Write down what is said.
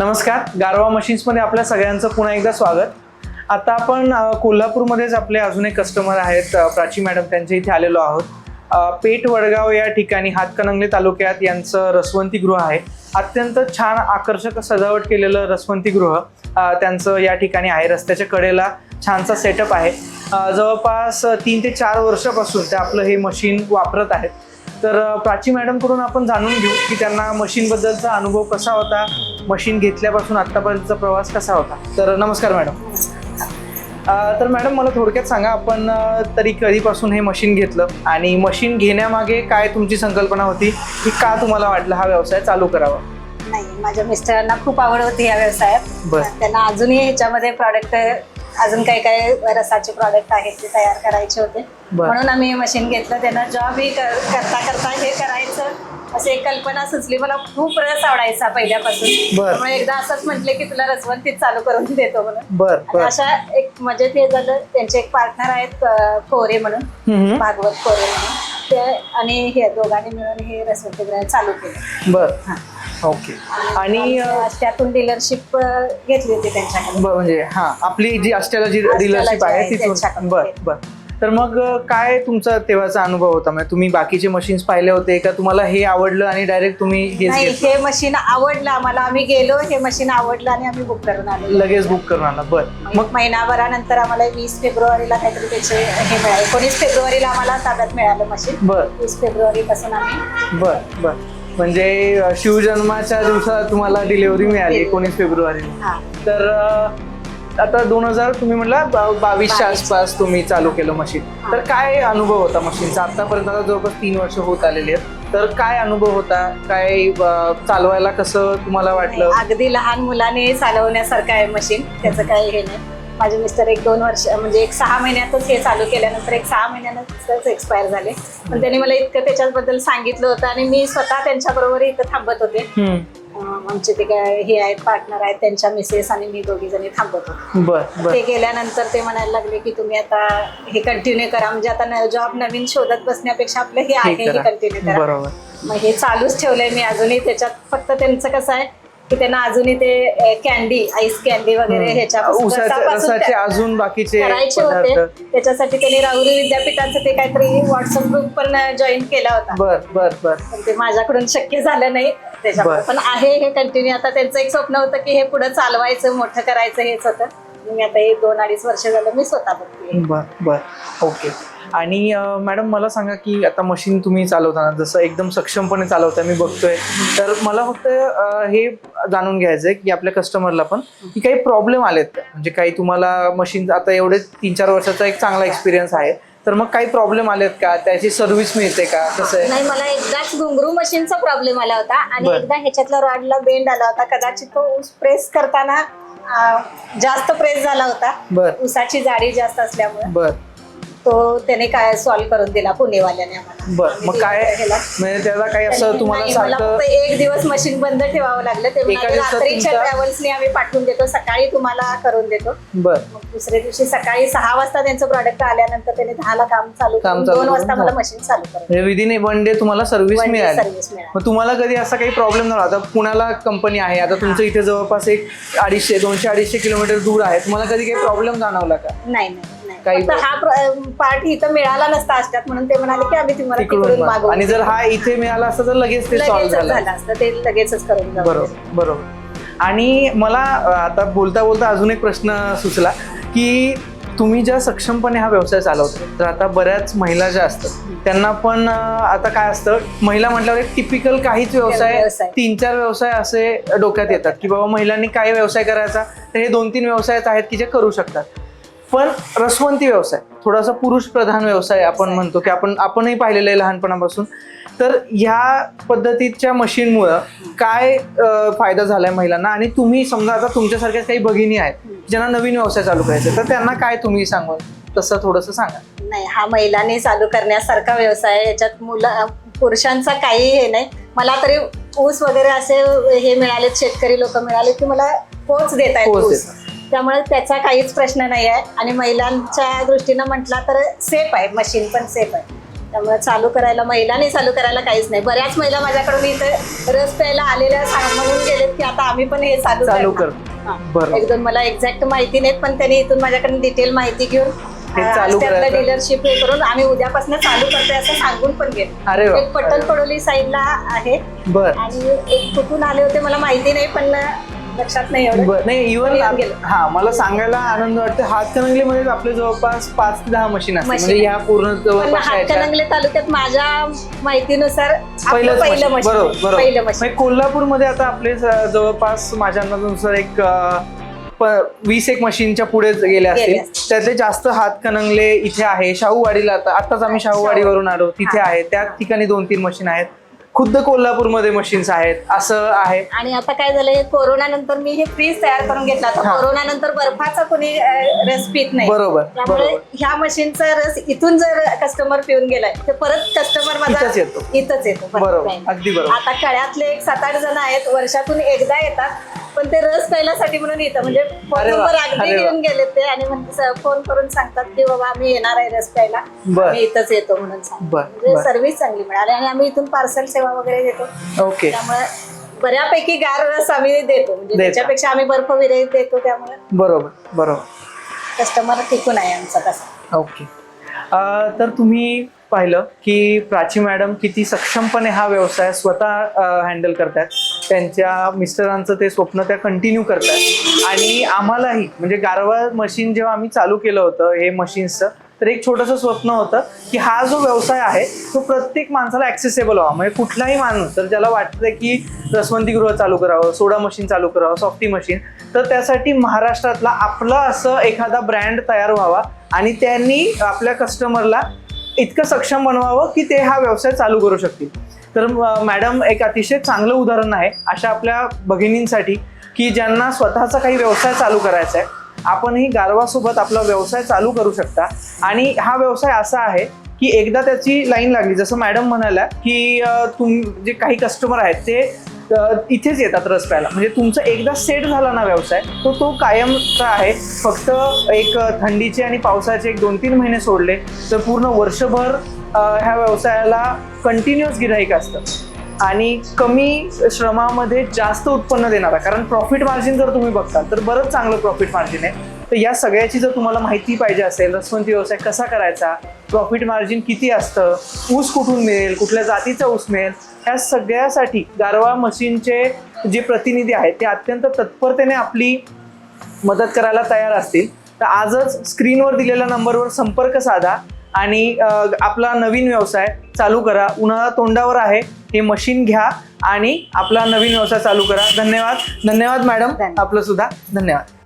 नमस्कार गारवा मशीन्समध्ये आपल्या सगळ्यांचं पुन्हा एकदा स्वागत. आता आपण कोल्हापूरमध्येच आपले अजून एक कस्टमर आहेत प्राची मॅडम त्यांच्या इथे आलेलो आहोत. पेठ वडगाव या ठिकाणी हातकणंगले तालुक्यात यांचं रसवंतीगृह आहे. अत्यंत छान आकर्षक सजावट केलेलं रसवंतीगृह त्यांचं या ठिकाणी आहे. रस्त्याच्या कडेला छानसा सेटअप आहे. जवळपास तीन ते चार वर्षापासून ते आपलं हे मशीन वापरत आहेत. तर प्राची मॅडमकडून आपण जाणून घेऊ की त्यांना मशीनबद्दलचा अनुभव कसा होता मशीन घेतल्यापासून आत्तापर्यंतचा प्रवास कसा होता. तर नमस्कार मॅडम. तर मॅडम मला थोडक्यात सांगा आपण तरी कधीपासून हे मशीन घेतलं आणि मशीन घेण्यामागे काय तुमची संकल्पना होती की का तुम्हाला वाटलं हा व्यवसाय चालू करावा? नाही माझ्या मिस्टरांना खूप आवड होती या व्यवसायात बर. त्यांना अजूनही ह्याच्यामध्ये प्रॉडक्ट अजून काही काही रसाचे प्रॉडक्ट आहेत ते तयार करायचे होते. म्हणून आम्ही हे मशीन घेतलं त्यांना जॉबही कर- करता करता हे करायचं. असे एक कल्पना सुचली. मला खूप रस आवडायचा पहिल्यापासून. त्यामुळे एकदा असंच म्हटले की तुला रसवंतीच चालू करून देतो म्हणून. अशा एक मजेत हे झालं. त्यांचे एक पार्टनर आहेत कोरे म्हणून. भागवत कोरे म्हणून. ते आणि हे दोघांनी मिळून हे रसवंतीगृह चालू केलं. बर. हा. ओके आणि अ, त्यातून डीलरशिप घेतली होती त्यांच्याकडे म्हणजे हा आपली जी अस्ट्याला जी डीलरशिप जी आहे आहे तिथून. बर बर. तर मग अ, काय तुमचा तेव्हाचा अनुभव होता? म्हणजे तुम्ही बाकीचे मशीन्स पाहिले होते का? तुम्हाला हे आवडलं आणि डायरेक्ट तुम्ही हेच नाही घेतलं? हे मशीन आवडलं आम्हाला. आम्ही गेलो हे मशीन आवडलं आणि आम्ही बुक करून आलो लगेच बुक करून आला बर. मग मग महिनाभरानंतर आम्हाला वीस फेब्रुवारीला काहीतरी त्याचे हे मिळाले. एकोणीस फेब्रुवारीला आम्हाला ताब्यात मिळालं मशीन बर. वीस फेब्रुवारी पासून आम्ही बर बर. म्हणजे शिवजन्माच्या दिवसात तुम्हाला डिलिव्हरी मिळाली एकोणीस फेब्रुवारीला तर आता दोन हजार तुम्ही म्हटला बावीसच्या बावीस. आसपास तुम्ही चालू केलं मशीन. तर काय अनुभव होता मशीनचा आतापर्यंत आता जवळपास तीन वर्ष होत आलेली आहेत. तर काय अनुभव होता? काय चालवायला कसं तुम्हाला वाटलं? अगदी लहान मुलाने चालवण्यासारखं आहे मशीन त्याचं काही हे नाही. माझे मिस्टर एक दोन वर्ष म्हणजे एक सहा महिन्यातच हे चालू केल्यानंतर एक सहा महिन्यानंतरच एक्सपायर झाले. पण त्यांनी मला इतकं त्याच्याबद्दल सांगितलं होतं आणि मी स्वतः त्यांच्याबरोबर इथं थांबत होते. आमचे ते काय हे आहेत पार्टनर आहेत त्यांच्या मिसेस आणि मी दोघी जणी थांबत होतो. ते गेल्यानंतर ते म्हणायला लागले की तुम्ही आता हे कंटिन्यू करा. म्हणजे आता जॉब नवीन शोधत बसण्यापेक्षा आपलं हे आहे हे. कंटिन्यू करा. मग हे चालूच ठेवलंय मी अजूनही. त्याच्यात फक्त त्यांचं कसं आहे की त्यांना अजूनही ते कॅन्डी आईस कॅन्डी वगैरे. ह्याच्या उसाचे अजून बाकीचे करायचे होते. त्याच्यासाठी त्यांनी राहुरी विद्यापीठाचं ते काहीतरी व्हॉट्सअप ग्रुप पण जॉईन केला होता. बर बर बर. पण ते माझ्याकडून शक्य झालं नाही. त्याच्यामुळे. पण आहे हे कंटिन्यू आता त्यांचं एक स्वप्न होतं की हे पुढे चालवायचं मोठं करायचं हेच होतं. मी आता हे दोन अडीच वर्ष झालं मी स्वतः बघते. बर बर. ओके. आणि मॅडम मला सांगा की आता मशीन तुम्ही चालवताना जसं एकदम सक्षमपणे चालवता मी बघतोय. तर मला फक्त हे जाणून घ्यायचं आहे की आपल्या कस्टमरला पण की काही प्रॉब्लेम आलेत म्हणजे काही तुम्हाला मशीन आता एवढे तीन चार वर्षाचा एक चांगला एक्सपिरियन्स आहे. तर मग काही प्रॉब्लेम आलेत का? त्याची सर्व्हिस मिळते का? कसं आहे? नाही मला एकदाच घुंगरू मशीनचा प्रॉब्लेम आला होता. आणि. एकदा ह्याच्यातला रॉडला बेंड आला होता. कदाचित तो ऊस प्रेस करताना जास्त प्रेस झाला होता. ऊसाची जाडी जास्त असल्यामुळे. बर. तो त्याने काय सॉल्व्ह करून दिला पुणेवाल्याने आम्हाला. बर मग ते काय? केलं. म्हणजे त्याला काही असं तुम्हाला नाही, मला सारखं फक्त एक दिवस मशीन बंद ठेवावं लागलं ते एका म्हणाले दिवसात रात्रीच्या तुमचा- ट्रॅव्हल्सने आम्ही पाठवून देतो सकाळी तुम्हाला करून देतो. बर. मग दुसऱ्या दिवशी सकाळी सहा वाजता त्यांचं प्रॉडक्ट आल्यानंतर त्याने दहाला काम चालू काम करून चालू दोन करून वाजता मला झालं. मशीन चालू करून म्हणजे विदिन वन डे तुम्हाला सर्व्हिस मिळाली. मग तुम्हाला कधी असा काही प्रॉब्लेम झाला? आता पुण्याला कंपनी आहे आता तुमचं इथे जवळपास एक अडीचशे दोनशे अडीचशे किलोमीटर दूर आहे. तुम्हाला कधी काही प्रॉब्लेम जाणवला का? नाही नाही. काही फक्त हा पार्ट इथं मिळाला नसता असतात म्हणून ते म्हणाले की आम्ही तुम्हाला तिकडून मागवा. आणि जर हा इथे मिळाला असता तर लगेच ते सॉल्व्ह झालं. झालं असतं. ते लगेचच करून जाऊ. बरोबर बरोबर. आणि मला अ, आता बोलता बोलता अजून एक प्रश्न सुचला की तुम्ही ज्या सक्षमपणे हा व्यवसाय चालवता तर आता बऱ्याच महिला ज्या असतात त्यांना पण अ, आता काय असतं महिला म्हटल्यावर एक टिपिकल काहीच व्यवसाय व्यवसाय. तीन चार व्यवसाय असे डोक्यात येतात की बाबा महिलांनी काय व्यवसाय करायचा तर हे दोन तीन व्यवसायच आहेत की जे करू शकतात. पण रसवंती व्यवसाय थोडासा पुरुष प्रधान व्यवसाय आपण म्हणतो की आपण आपणही पाहिलेलं आहे लहानपणापासून. तर ह्या पद्धतीच्या मशीनमुळं काय फायदा झालाय महिलांना? आणि तुम्ही समजा आता तुमच्यासारख्याच काही भगिनी आहेत ज्यांना नवीन व्यवसाय चालू करायचा तर त्यांना काय तुम्ही सांगून तसं थोडंसं सांगा. नाही हा महिलांनी चालू करण्यासारखा व्यवसाय आहे याच्यात मुलं पुरुषांचा काही हे नाही. मला तरी ऊस वगैरे असे हे मिळालेत शेतकरी लोक मिळाले की मला पोच देत आहेत त्यामुळे त्याचा काहीच प्रश्न नाही आहे आणि महिलांच्या दृष्टीनं म्हटला तर सेफ आहे मशीन पण सेफ आहे त्यामुळे चालू करायला महिलांनी चालू करायला काहीच नाही बऱ्याच महिला माझ्याकडून इथे रस प्यायला आलेल्या म्हणून गेलेत की आता आम्ही पण हे चालू चालू. करतो. बरोबर. एक दोन मला एक्झॅक्ट माहिती नाहीत पण त्यांनी इथून माझ्याकडून डिटेल माहिती घेऊन. डीलरशिप हे करून आम्ही उद्यापासून चालू करतोय असं सांगून पण गेले. एक पट्टण पडोली साईडला आहे बर आणि एक कुठून आले होते मला माहिती नाही पण लक्षात नाही एवढं बर नाही गेलं. इव्हन हा मला सांगायला आनंद वाटतो हातकणंगलेमध्येच आपले जवळपास पाच ते दहा मशीन असतात म्हणजे. ह्या पूर्ण पण जवळपास याच्या- हातकणंगले तालुक्यात माझ्या माहितीनुसार आपलं पहिलंच पहिलं. मशीन बरोबर. बरोबर पहिलं मशीन म्हणजे कोल्हापूरमध्ये आता आपले ज- जवळपास माझ्या अंदाजानुसार एक अं, प- वीस एक मशीनच्या पुढे गेले असतील असतील. त्यातले जास्त हातकणंगले इथे आहे शाहूवाडीला आता आताच आम्ही शाहूवाडीवरून आलो तिथे. आहे त्या ठिकाणी दोन तीन मशीन आहेत खुद्द कोल्हापूरमध्ये मशीन्स आहेत असं आहे आणि आता काय झालंय कोरोना नंतर मी हे फ्रीज तयार करून घेतला हा. होता कोरोना नंतर बर्फाचा कोणी अं, रस पित नाही बरोबर, त्यामुळे बरोबर. ह्या मशीनचा रस इथून जर कस्टमर पिऊन गेलाय तर परत कस्टमर माझा इथंच येतो. इथंच येतो परत बरोबर, नाही. अगदी बरोबर. आता कळ्यातले एक सात आठ जण आहेत वर्षातून एकदा येतात पण ते रस प्यायल्यासाठी म्हणून येतं. म्हणजे फोन अरे वा, नंबर अगदी अरे वा. घेऊन गेले ते आणि म्हणजे फोन करून सांगतात की बाबा आम्ही येणार आहे रस प्यायला. बर. आम्ही इथंच येतो म्हणून सांगतात. बर, म्हणजे. सर्व्हिस चांगली मिळाली आणि आम्ही इथून पार्सल सेवा वगैरे देतो ओके. त्यामुळे बऱ्यापैकी गार रस आम्ही देतो. म्हणजे देता. त्याच्यापेक्षा आम्ही बर्फ विरहित देतो त्यामुळे. बरोबर बरोबर. कस्टमर टिकून आहे आमचा तसा. ओके. अ, तर तुम्ही पाहिलं की प्राची मॅडम किती सक्षमपणे हा व्यवसाय स्वतः हँडल करतात त्यांच्या मिस्टरांचं ते स्वप्न त्या कंटिन्यू करतात आणि आम्हालाही म्हणजे गारवा मशीन जेव्हा आम्ही चालू केलं होतं हे मशीन्सचं तर एक छोटंसं स्वप्न होतं की हा जो व्यवसाय आहे तो प्रत्येक माणसाला ॲक्सेसेबल व्हावा. म्हणजे कुठलाही माणूस तर ज्याला वाटतं की रसवंतीगृह चालू करावं सोडा मशीन चालू करावं सॉफ्टी मशीन तर त्यासाठी महाराष्ट्रातला आपला असं एखादा ब्रँड तयार व्हावा आणि त्यांनी आपल्या कस्टमरला इतकं सक्षम बनवावं की ते हा व्यवसाय चालू करू शकतील. तर मॅडम एक अतिशय चांगलं उदाहरण आहे. अशा आपल्या भगिनींसाठी की ज्यांना स्वतःचा काही व्यवसाय चालू करायचा आहे आपणही गारवासोबत आपला व्यवसाय चालू करू शकता. आणि हा व्यवसाय असा आहे की एकदा त्याची लाईन लागली. जसं मॅडम म्हणाल्या की तुम जे काही कस्टमर आहेत ते इथेच येतात रस प्यायला. म्हणजे तुमचा एकदा सेट झाला ना व्यवसाय तो तो कायमचा आहे. फक्त एक थंडीचे आणि पावसाचे एक दोन तीन महिने सोडले तर पूर्ण वर्षभर ह्या व्यवसायाला कंटिन्युअस गिराईक असतं. आणि कमी श्रमामध्ये जास्त उत्पन्न देणारा कारण प्रॉफिट मार्जिन जर तुम्ही बघता तर बरंच चांगलं प्रॉफिट मार्जिन आहे. तर या सगळ्याची जर तुम्हाला माहिती पाहिजे असेल रसवंती व्यवसाय कसा करायचा प्रॉफिट मार्जिन किती असतं ऊस कुठून मिळेल कुठल्या जातीचा ऊस मिळेल ह्या सगळ्यासाठी गारवा मशीनचे जे प्रतिनिधी आहेत ते अत्यंत तत्परतेने आपली मदत करायला तयार असतील. तर आजच स्क्रीनवर दिलेल्या नंबरवर संपर्क साधा आणि आपला नवीन व्यवसाय चालू करा. उन्हाळा तोंडावर आहे हे मशीन घ्या आणि आपला नवीन व्यवसाय चालू करा. धन्यवाद. धन्यवाद मॅडम. आपलं सुद्धा धन्यवाद.